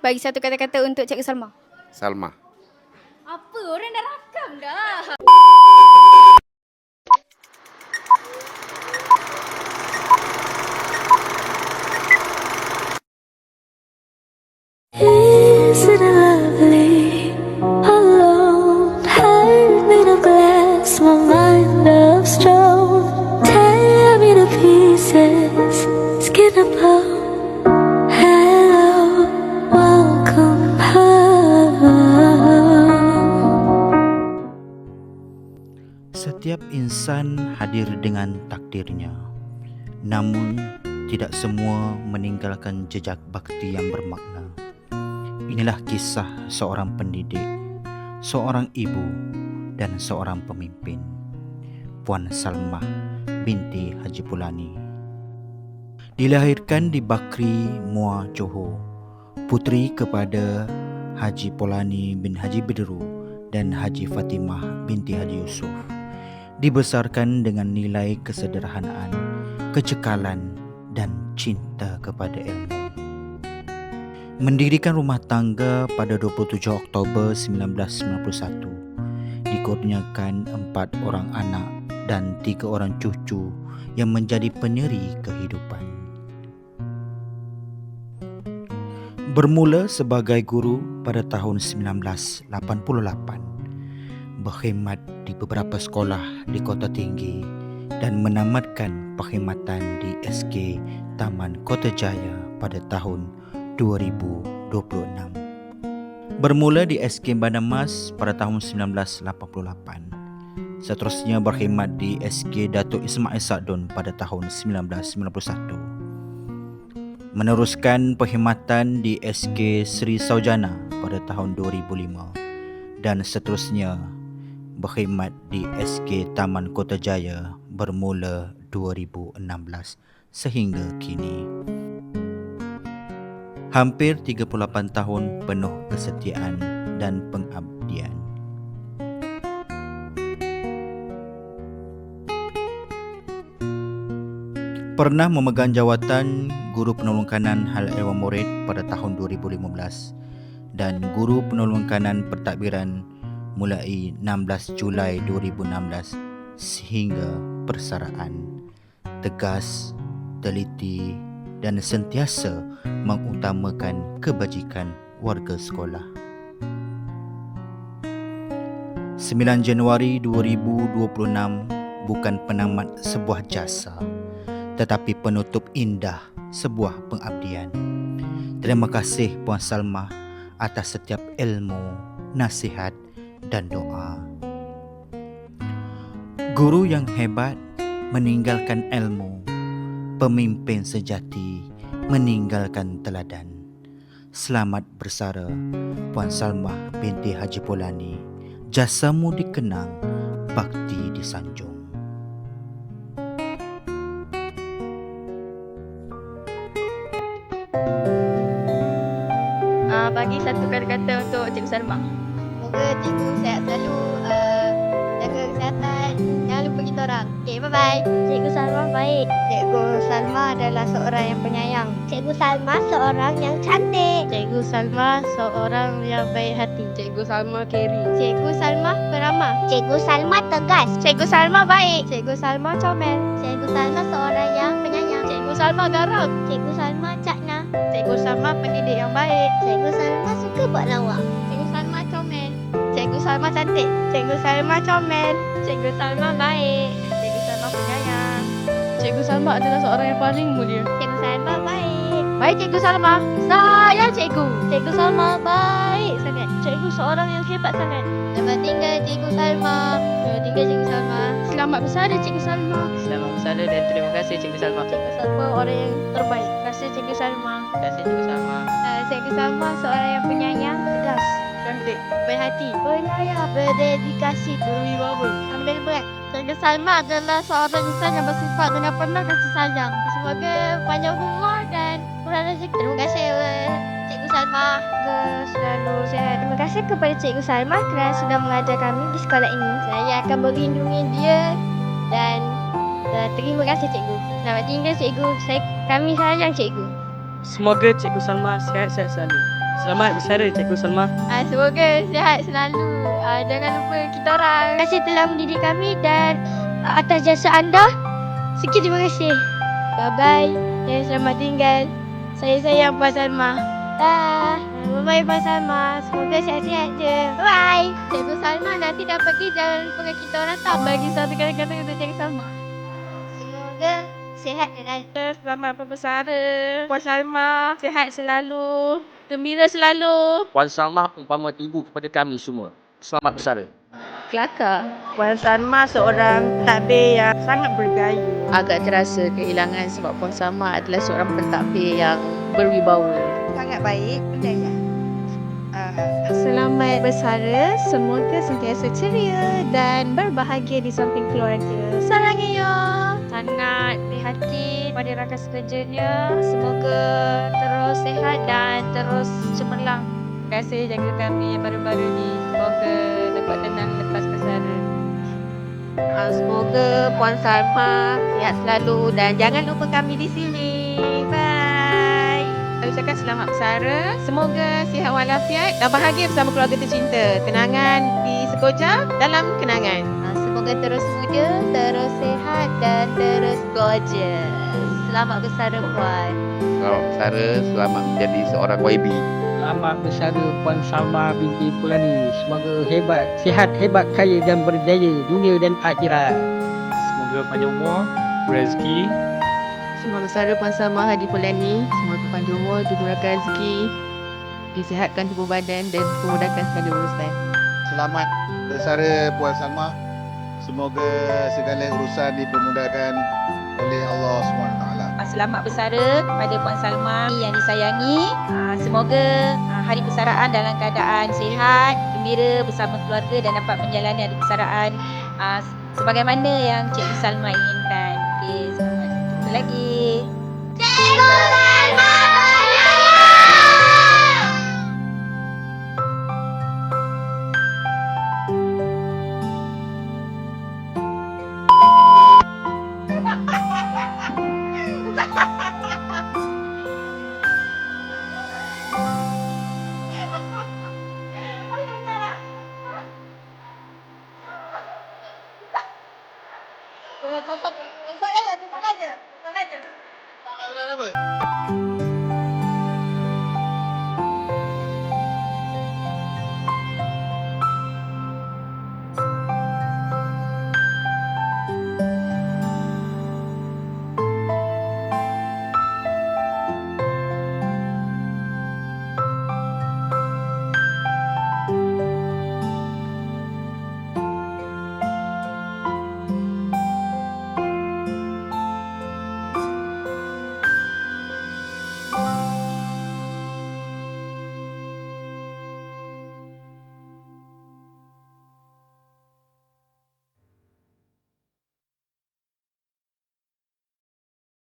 Bagi satu kata-kata untuk Cikgu Salma. Salma. Apa? Orang dah rakam dah. Setiap insan hadir dengan takdirnya. Namun, tidak semua meninggalkan jejak bakti yang bermakna. Inilah kisah seorang pendidik, seorang ibu dan seorang pemimpin. Puan Salmah binti Haji Pulani. Dilahirkan di Bakri, Muar, Johor. Putri kepada Haji Pulani bin Haji Bideru dan Haji Fatimah binti Haji Yusuf. Dibesarkan dengan nilai kesederhanaan, kecekalan dan cinta kepada ilmu. Mendirikan rumah tangga pada 27 Oktober 1991. Dikurniakan empat orang anak dan tiga orang cucu yang menjadi penyeri kehidupan. Bermula sebagai guru pada tahun 1988 berkhidmat di beberapa sekolah di Kota Tinggi dan menamatkan perkhidmatan di SK Taman Kota Jaya pada tahun 2026. Bermula di SK Bandar Mas pada tahun 1988. Seterusnya berkhidmat di SK Datuk Ismail Sadun pada tahun 1991. Meneruskan perkhidmatan di SK Sri Saujana pada tahun 2005 dan seterusnya berkhidmat di SK Taman Kota Jaya bermula 2016 sehingga kini. Hampir 38 tahun penuh kesetiaan dan pengabdian. Pernah memegang jawatan Guru Penolong Kanan Hal Ehwal Murid pada tahun 2015 dan Guru Penolong Kanan Pentadbiran mulai 16 Julai 2016 sehingga persaraan tegas, teliti dan sentiasa mengutamakan kebajikan warga sekolah. 9 Januari 2026 bukan penamat sebuah jasa tetapi penutup indah sebuah pengabdian. Terima kasih Puan Salma atas setiap ilmu, nasihat dan doa. Guru yang hebat meninggalkan ilmu, pemimpin sejati meninggalkan teladan. Selamat bersara Puan Salma binti Haji Polani. Jasamu dikenang, bakti disanjung. Uh, bagi satu kata-kata untuk Cikgu Salma. Semoga cikgu sehat selalu uh, Jaga kesihatan Jangan lupa kita orang Okay bye bye Cikgu Salma baik Cikgu Salma adalah seorang yang penyayang Cikgu Salma seorang yang cantik Cikgu Salma seorang yang baik hati. Cikgu Salma carry. Cikgu Salma peramah Cikgu Salma tegas Cikgu Salma baik Cikgu Salma comel Cikgu Salma seorang yang penyayang Cikgu Salma garang. Cikgu Salma cakna Cikgu Salma pendidik yang baik. Cikgu Salma suka buat lawak comel Cikgu Salma cantik Cikgu Salma comel Cikgu Salma baik Cikgu Salma penyayang Cikgu Salma adalah seorang yang paling mulia. Cikgu Salma baik Baik Cikgu Salma. Sayang Cikgu. Cikgu Salma baik sangat Cikgu seorang yang hebat sangat. Selamat tinggal Cikgu Salma Selamat tinggal Cikgu Salma Selamat bersara Cikgu Salma. Selamat bersara dan terima kasih Cikgu Salma. Cikgu Salma orang yang terbaik. Terima kasih Cikgu Salma. Terima kasih Cikgu Salma. uh, Cikgu Salma seorang yang penyayang Cantik. Baik hati. Penyayang Berdedikasi Berwibawa. Ambil berat. Cikgu Salma adalah seorang insan yang bersifat dengan penuh kasih sayang. Semoga panjang umur dan murah rezeki. Terima kasih uh, Cikgu Salma. Semoga selalu sehat. Terima kasih kepada Cikgu Salma kerana sudah mengajar kami di sekolah ini. Saya akan melindungi dia dan uh, terima kasih Cikgu. Selamat tinggal Cikgu. Saya, Kami sayang Cikgu. Semoga Cikgu Salma sihat-sihat selalu. Selamat bersara Cikgu Salma. Ah, semoga sihat selalu. Ah, jangan lupa kita orang. Terima kasih telah mendidik kami dan atas jasa anda. Sekian terima kasih. Bye-bye dan selamat tinggal. Saya sayang Puan Salma. Dah. Bye-bye Puan Salma. Semoga sihat-sihat je. Bye. Cikgu Salma nanti dah pergi jangan lupa kita orang tak bagi satu kata-kata untuk Cikgu Salma. Semoga sihat dan Selamat berbesara. Puan Salma, sihat selalu. Gembira selalu. Puan Salma umpama ibu kepada kami semua. Selamat bersara. Kelakar. Puan Salma seorang takbir yang sangat bergaya. agak terasa kehilangan sebab Puan Sama adalah seorang pentadbir yang berwibawa. Sangat baik. Benar ya? Selamat bersara, semoga sentiasa ceria dan berbahagia di samping keluarga. Sarangnya sangat berhati pada rakan sekerjanya. Semoga terus sehat dan terus cemerlang. Terima kasih jaga kami yang baru-baru ni. Semoga dapat tenang lepas bersara. Uh, semoga Puan Salma sihat selalu dan jangan lupa kami di sini. Bye. Saya ucapkan selamat bersara. Semoga sihat walafiat dan bahagia bersama keluarga tercinta. Kenangan di Sekoja dalam kenangan. Uh, semoga terus muda, terus sehat dan terus gorgeous. Selamat bersara Puan. Selamat bersara, selamat menjadi seorang YB. Selamat bersara Puan Salma binti Pulani. Semoga hebat, sihat, hebat, kaya dan berjaya dunia dan akhirat. Semoga panjang umur, rezeki, Selamat bersara Puan Salma Hadi Pulani. Semoga panjang umur, dimurahkan rezeki, disihatkan tubuh badan dan memudahkan segala urusan. Selamat bersara Puan Salma. Semoga segala urusan dipermudahkan oleh Allah SWT. Selamat bersara kepada Puan Salma yang disayangi. Ah, Semoga ah, hari persaraan dalam keadaan sihat, gembira bersama keluarga dan dapat menjalani hari persaraan ah, sebagaimana yang Cikgu Salma inginkan. Okey, selamat jumpa lagi. Apa? Saya ganti, makanya makanya.